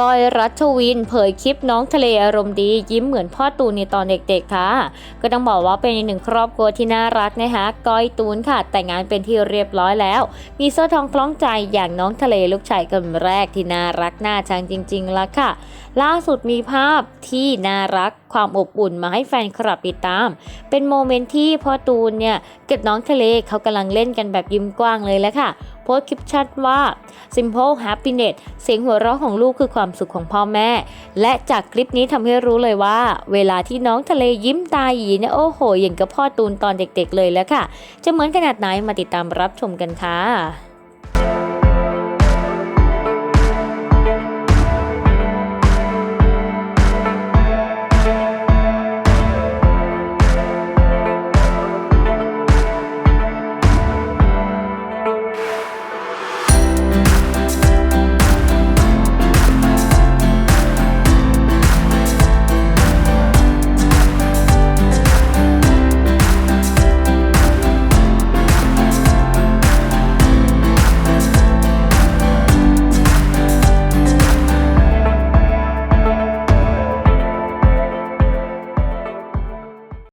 ก้อยรัชวิน เผยคลิปน้องทะเลอารมณ์ดี ยิ้มเหมือนพ่อตูนในตอนเด็กๆค่ะ ก็ต้องบอกว่าเป็นอีกหนึ่งครอบครัวที่น่ารักนะคะก้อยตูนค่ะ แต่งงานเป็นที่เรียบร้อยแล้ว มีโซ่ทองคล้องใจอย่างน้องทะเลลูกชายคนแรกที่น่ารักน่าชังจริงๆละค่ะ ล่าสุดมีภาพที่น่ารักความอบอุ่นมาให้แฟนคลับติดตาม เป็นโมเมนต์ที่พ่อตูนเนี่ยกับน้องทะเลเขากำลังเล่นกันแบบยิ้มกว้างเลยแหละค่ะ โพสต์คลิปชัดว่า simple happiness เสียงหัวเราะของลูกคือความสุขของพ่อแม่ และจากคลิปนี้ทำให้รู้เลยว่า เวลาที่น้องทะเลยิ้มตาหยีเนี่ยโอ้โห อย่างกับพ่อตูนตอนเด็กๆเลยแล้วค่ะ จะเหมือนขนาดไหนมาติดตามรับชมกันค่ะ